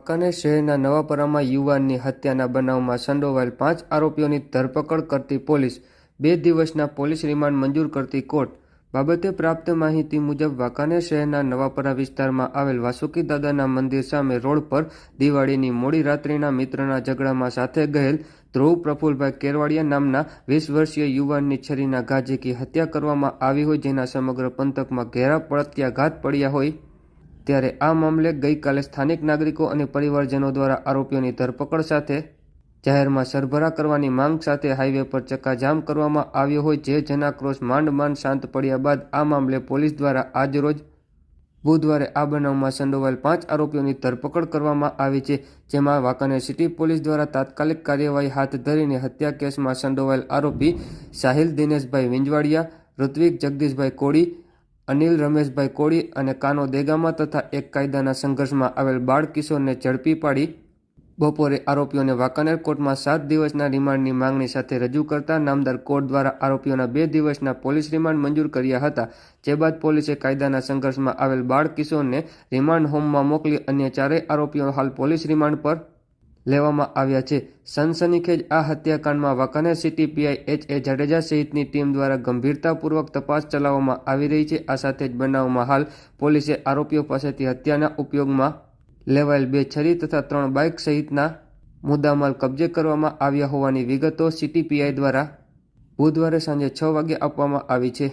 વાંકાનેર શહેરના નવાપરામાં યુવાનની હત્યાના બનાવમાં સંડોવાયેલ પાંચ આરોપીઓની ધરપકડ કરતી પોલીસ બે દિવસના પોલીસ રિમાન્ડ મંજૂર કરતી કોર્ટ બાબતે પ્રાપ્ત માહિતી મુજબ વાંકાનેર શહેરના નવાપરા વિસ્તારમાં આવેલ વાસુકી દાદાના મંદિર સામે રોડ પર દિવાળીની મોડી રાત્રિના મિત્રના ઝઘડામાં સાથે ગયેલ ધ્રુવ પ્રફુલભાઈ કેરવાડિયા નામના વીસ વર્ષીય યુવાનની છરીના ઘા ઝીકી હત્યા કરવામાં આવી હોય જેના સમગ્ર પંથકમાં ઘેરા પળત્યાઘાત પડ્યા હોય. ત્યારે આ મામલે ગઈકાલે સ્થાનિક નાગરિકો અને પરિવારજનો દ્વારા આરોપીઓની ધરપકડ સાથે જાહેરમાં સરભરા કરવાની માંગ સાથે હાઈવે પર ચક્કાજામ કરવામાં આવ્યો હોય જે જનાક્રોશ માંડ માંડ શાંત પડ્યા બાદ આ મામલે પોલીસ દ્વારા આજરોજ બુધવારે આ બનાવમાં સંડોવાયેલ પાંચ આરોપીઓની ધરપકડ કરવામાં આવી છે, જેમાં વાંકાનેર સિટી પોલીસ દ્વારા તાત્કાલિક કાર્યવાહી હાથ ધરીને હત્યા કેસમાં સંડોવાયેલ આરોપી સાહિલ દિનેશભાઈ વિંજવાડિયા, ઋત્વિક જગદીશભાઈ કોળી અનિલ રમેશભાઈ કોળી અને કાનો દેગામા તથા એક કાયદાના સંઘર્ષમાં આવેલ બાળ કિશોરને ઝડપી પાડી બપોરે આરોપીઓને વાંકાનેર કોર્ટમાં સાત દિવસના રિમાન્ડની માંગણી સાથે રજૂ કરતા નામદાર કોર્ટ દ્વારા આરોપીઓના બે દિવસના પોલીસ રિમાન્ડ મંજૂર કર્યા હતા, જે બાદ પોલીસે કાયદાના સંઘર્ષમાં આવેલ બાળ કિશોરને રિમાન્ડ હોમમાં મોકલી અન્ય ચારેય આરોપીઓ હાલ પોલીસ રિમાન્ડ પર લેવામાં આવ્યા છે. સનસનીખેજ આ હત્યાકાંડમાં Wankaner city PI H A Jadeja સહિતની ટીમ દ્વારા ગંભીરતાપૂર્વક તપાસ ચલાવવામાં આવી રહી છે. આ સાથે જ બનાવમાં હાલ પોલીસે આરોપીઓ પાસેથી હત્યાના ઉપયોગમાં લેવાયેલ બે છરી તથા ત્રણ બાઇક સહિતના મુદ્દામાલ કબજે કરવામાં આવ્યા હોવાની વિગતો સિટી પીઆઈ દ્વારા બુધવારે સાંજે છ વાગે આપવામાં આવી છે.